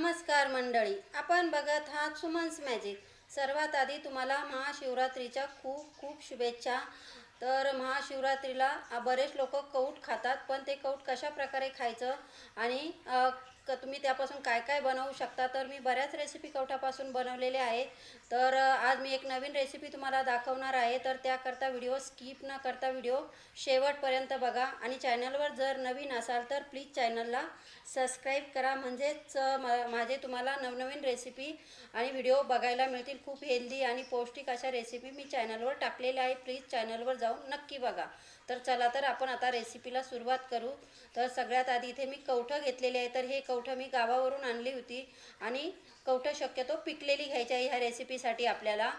नमस्कार मंडळी. आपण बघत आहात सुमन्स मॅजिक. सर्वात आधी तुम्हाला महाशिवरात्रीच्या खूप खूप शुभेच्छा. तर महाशिवरात्रीला बरेच लोक कौट खातात पण ते कौट कशा प्रकारे खायचं आणि क तुम्ही त्यापासून काय काय बनवू शकता? तर मी बऱ्याच रेसिपी कवठापासून बनवलेले आहे तर आज मी एक नवीन रेसिपी तुम्हाला दाखवणार आहे. तर त्याकरता व्हिडिओ स्किप न करता व्हिडिओ शेवटपर्यंत बघा. आणि चॅनलवर जर नवीन असाल तर प्लीज चॅनलला सबस्क्राईब करा. म्हणजेच मा- माझे तुम्हाला नवनवीन रेसिपी आणि व्हिडिओ बघायला मिळतील. खूप हेल्दी आणि पौष्टिक अशा रेसिपी मी चॅनलवर टाकलेल्या आहे प्लीज चॅनलवर जाऊन नक्की बघा. तर चला तर आपण आता रेसिपीला सुरुवात करू. तर सगळ्यात आधी इथे मी कवठं घेतलेले आहे. तर हे कवठं कवठं मी गावावरून आणली होती आणि कवठं शक्यतो पिकलेली घ्यायची आहे ह्या रेसिपीसाठी आपल्याला.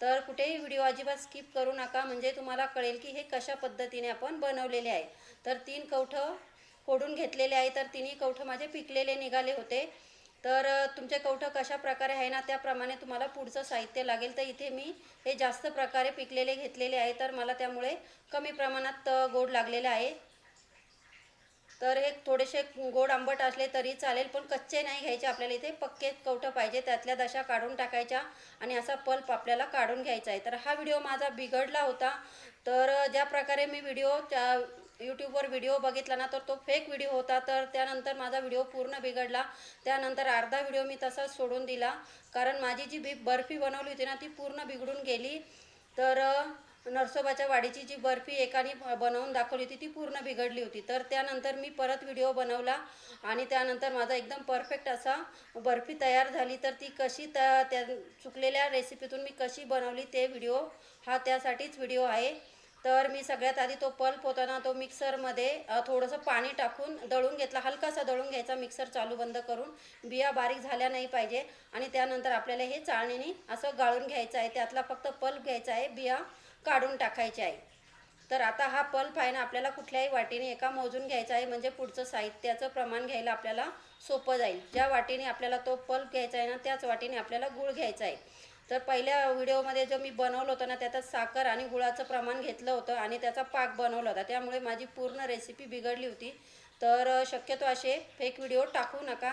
तर कुठेही व्हिडिओ अजिबात स्किप करू नका म्हणजे तुम्हाला कळेल की हे कशा पद्धतीने आपण बनवलेले आहे. तर तीन कवठं फोडून घेतलेले आहे तर तिन्ही कवठं माझे पिकलेले निघाले होते. तर तुमचे कवठं कशा प्रकारे आहे ना त्याप्रमाणे तुम्हाला पुढचं साहित्य लागेल. तर इथे मी हे जास्त प्रकारे पिकलेले घेतलेले आहे तर मला त्यामुळे कमी प्रमाणात गोड लागलेलं आहे. तर हे थोडेसे गोड आंबट असले तरी चालेल पण कच्चे नाही घ्यायचे आपल्याला इथे. पक्के कवठं पाहिजे त्यातल्या दशा काढून टाकायच्या आणि असा पल्प आपल्याला काढून घ्यायचा आहे. तर हा व्हिडिओ माझा बिघडला होता. तर ज्या प्रकारे मी व्हिडिओ त्या यूट्यूबवर व्हिडिओ बघितला ना तर तो फेक व्हिडिओ होता. तर त्यानंतर माझा व्हिडिओ पूर्ण बिघडला. त्यानंतर अर्धा व्हिडिओ मी तसाच सोडून दिला. कारण माझी जी बी बर्फी बनवली होती ना ती पूर्ण बिघडून गेली. तर नरसोबाच्या वाडीची जी बर्फी एकाने बनवून दाखवली होती ती पूर्ण बिघडली होती. तर त्यानंतर मी परत व्हिडिओ बनवला आणि त्यानंतर माझा एकदम परफेक्ट असा बर्फी तयार झाली. तर ती कशी त त्या चुकलेल्या रेसिपीतून मी कशी बनवली ते व्हिडिओ हा त्यासाठीच व्हिडिओ आहे. तर मी सगळ्यात आधी तो पल्प होताना तो मिक्सरमध्ये थोडंसं पाणी टाकून दळून घेतला. हलकासा दळून घ्यायचा मिक्सर चालू बंद करून. बिया बारीक झाल्या नाही पाहिजे आणि त्यानंतर आपल्याला हे चाळणीने असं गाळून घ्यायचं आहे. त्यातला फक्त पल्प घ्यायचा आहे बिया. काढून टाकायचे आहे तर आता हा पल्प आहे ना आपल्याला कुठल्याही वाटीने एका मोजून घ्यायचा आहे म्हणजे पुढचं साहित्याचं प्रमाण घ्यायला आपल्याला सोपं जाईल. ज्या वाटीने आपल्याला तो पल्प घ्यायचा आहे ना त्याच वाटीने आपल्याला गूळ घ्यायचा आहे. तर पहिल्या व्हिडिओमध्ये जो मी बनवलं होतं ना त्याच्यात साखर आणि गुळाचं प्रमाण घेतलं होतं आणि त्याचा पाक बनवला होता. त्यामुळे माझी पूर्ण रेसिपी बिघडली होती. तर शक्यतो असे फेक व्हिडिओ टाकू नका.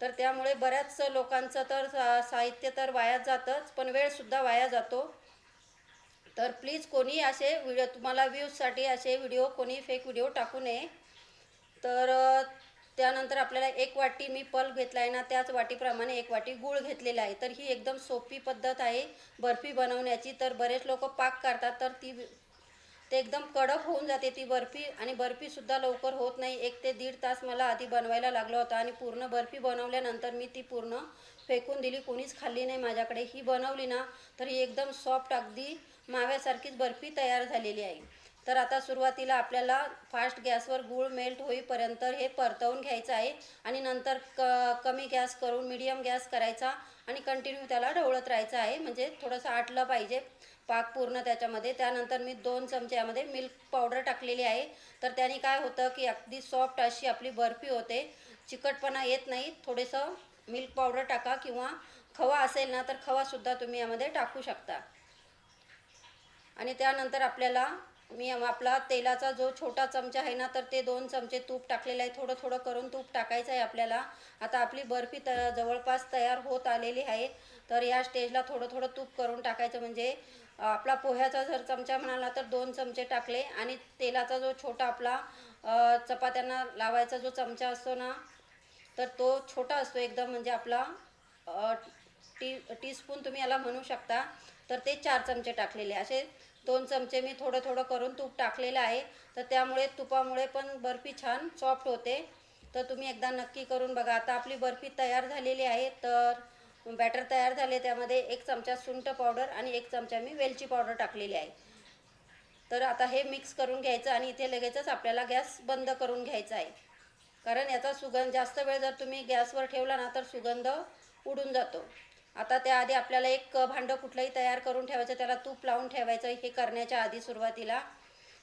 तर त्यामुळे बऱ्याच लोकांचं तर सा- साहित्य तर वाया जातंच पण वेळसुद्धा वाया जातो. तर प्लीज कोणी असे व्हिडिओ तुम्हाला व्ह्यूजसाठी असे व्हिडिओ कोणी फेक व्हिडिओ टाकू नये. तर त्यानंतर आपल्याला एक वाटी मी पल्प घेतला आहे ना त्याच वाटीप्रमाणे एक वाटी गूळ घेतलेला आहे. तर ही एकदम सोपी पद्धत आहे बर्फी बनवण्याची. तर बरेच लोक पाक करतात तर ती ते एकदम कडक होऊन जाते ती बर्फी. आणि बर्फीसुद्धा लवकर होत नाही. एक ते दीड तास मला आधी बनवायला लागला होता आणि पूर्ण बर्फी बनवल्यानंतर मी ती पूर्ण फेकून दिली. कोणीच खाल्ली नाही माझ्याकडे. ही बनवली ना तर ही एकदम सॉफ्ट अगदी माव्यासारखीच बर्फी तयार झालेली आहे. तर आता सुरुवातीला आपल्याला फास्ट गॅसवर गूळ मेल्ट होईपर्यंत हे परतवून घ्यायचं आहे आणि नंतर क कमी गॅस करून मिडियम गॅस करायचा आणि कंटिन्यू त्याला ढवळत राहायचं आहे. म्हणजे थोडंसं आटलं पाहिजे पाक पूर्ण त्याच्यामध्ये. त्यानंतर मी दोन चमचे यामध्ये मिल्क पावडर टाकलेली आहे. तर त्याने काय होतं की अगदी सॉफ्ट अशी आपली बर्फी होते. चिकटपणा येत नाही. थोडंसं मिल्क पावडर टाका किंवा खवा असेल ना तर खवासुद्धा तुम्ही यामध्ये टाकू शकता. आणि त्यानंतर आपल्याला मी आपला तेलाचा जो छोटा चमचा आहे ना तर ते दोन चमचे तूप टाकलेलं आहे. थोडं थोडं करून तूप टाकायचं आहे आपल्याला. आता आपली बर्फी त जवळपास तयार होत आलेली आहे. तर या स्टेजला थोडं थोडं तूप करून टाकायचं म्हणजे आपला पोह्याचा जर चमचा म्हणाला तर दोन चमचे टाकले. आणि तेलाचा जो छोटा आपला चपात्यांना लावायचा जो चमचा असतो ना तर तो छोटा असतो एकदम म्हणजे आपला टी टीस्पून तुम्ही याला म्हणू शकता. तर ते चार चमचे टाकलेले असे दोन चमचे मी थोडं थोडं करून तूप टाकलेलं आहे. तर त्यामुळे तुपामुळे पण बर्फी छान सॉफ्ट होते. तर तुम्ही एकदा नक्की करून बघा. आता आपली बर्फी तयार झालेली आहे. तर बॅटर तयार झाले. त्यामध्ये एक चमचा सुंठ पावडर आणि एक चमचा मी वेलची पावडर टाकलेली आहे. तर आता हे मिक्स करून घ्यायचं आणि इथे लगेचच आपल्याला गॅस बंद करून घ्यायचा आहे. कारण याचा सुगंध जास्त वेळ जर तुम्ही गॅसवर ठेवला ना तर सुगंध उडून जातो. आता त्याआधी आपल्याला एक भांडं कुठलंही तयार करून ठेवायचं त्याला तूप लावून ठेवायचं हे करण्याच्या आधी सुरुवातीला.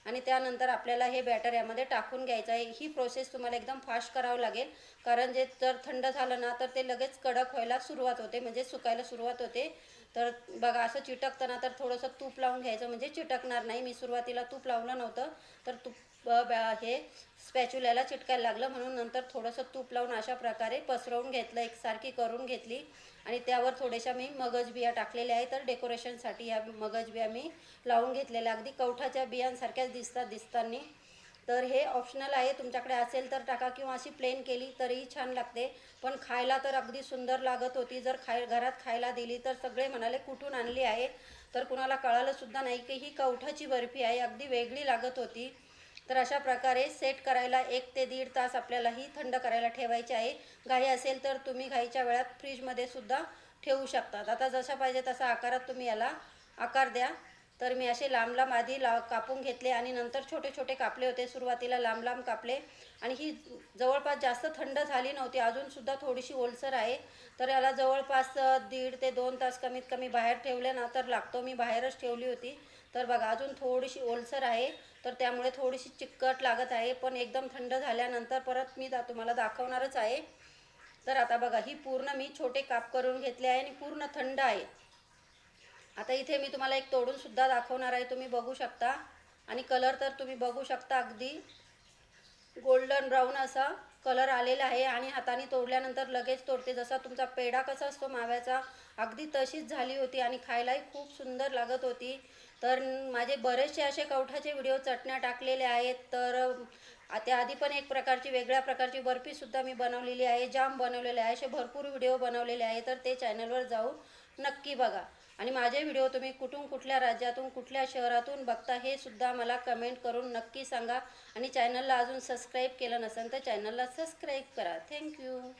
आणि त्यानंतर आपल्याला हे बॅटर यामध्ये टाकून घ्यायचं आहे. ही प्रोसेस तुम्हाला एकदम फास्ट करावं लागेल. कारण जे जर थंड झालं ना तर ते लगेच कडक व्हायला सुरुवात होते म्हणजे सुकायला सुरुवात होते. तर बघा असं चिटकताना तर थोडंसं तूप लावून घ्यायचं म्हणजे चिटकणार नाही. मी सुरुवातीला तूप लावलं नव्हतं तर तूप ब- हे स्पॅच्युल्याला चिटकायला लागलं. म्हणून नंतर थोडंसं तूप लावून अशा प्रकारे पसरवून घेतलं एकसारखी करून घेतली. आणि त्यावर थोड्याशा मी मगज बिया टाकलेल्या आहे तर डेकोरेशनसाठी ह्या मगज बिया मी लावून घेतलेल्या. अगदी कवठाच्या बियांसारख्याच दिसतात दिसताना. तर हे ऑप्शनल आहे. तुमच्याकडे असेल तर टाका किंवा अशी प्लेन केली तरीही छान लागते. पण खायला तर अगदी सुंदर लागत होती. जर खाय घरात खायला दिली तर सगळे म्हणाले कुठून आणली आहे? तर कुणाला कळालंसुद्धा नाही की ही कवठाची बर्फी आहे. अगदी वेगळी लागत होती. तर अशा प्रकारे सेट करायला एक ते दीड तास आपल्याला ही थंड करायला ठेवायची आहे. घाई असेल तर तुम्ही घाईच्या वेळात फ्रीजमध्ये सुद्धा ठेवू शकतात. आता जसा पाहिजे तसा आकारात तुम्ही याला आकार द्या. तर मी असे लांब लांब आधी ला कापून घेतले आणि नंतर छोटे छोटे कापले होते. सुरुवातीला लांब लांब कापले. आणि ही जवळपास जास्त थंड झाली नव्हती. अजूनसुद्धा थोडीशी ओलसर आहे. तर याला जवळपास दीड ते दोन तास कमीत कमी बाहेर ठेवले ना तर लागतो. मी बाहेरच ठेवली होती. तर बघा अजून थोडीशी ओलसर आहे तर त्यामुळे थोडीशी चिकट लागत आहे पण एकदम थंड झाल्यानंतर परत मी दा तुम्हाला दाखवणारच आहे. तर आता बघा ही पूर्ण मी छोटे काप करून घेतले आहे आणि पूर्ण थंड आहे. आता इथे मी तुम्हाला एक तोडून सुद्धा दाखवणार आहे तुम्ही बघू शकता. आणि कलर तर तुम्ही बघू शकता अगदी. गोल्डन ब्राऊन असा कलर आलेला आहे आणि हाताने तोडल्यानंतर लगेच तोडते. जसा तुमचा पेढा कसा असतो माव्याचा अगदी तशीच झाली होती आणि खायलाही खूप सुंदर लागत होती. तर माझे बरेचसे असे कवठाचे व्हिडिओ चटण्या टाकलेले आहेत. तर अ, त्याआधी पण एक प्रकारची वेगळ्या प्रकारची बर्फीसुद्धा मी बनवलेली आहे जाम बनवलेले आहे असे भरपूर व्हिडिओ बनवलेले आहे. तर ते चॅनलवर जाऊन नक्की बघा. आणि माझे व्हिडिओ तुम्ही कुठून कुठल्या राज्यातून कुठल्या शहरातून बघता हे सुद्धा मला कमेंट करून नक्की सांगा. आणि चॅनलला अजून सबस्क्राईब केलं नसेल तर चॅनलला सबस्क्राईब करा. थँक्यू.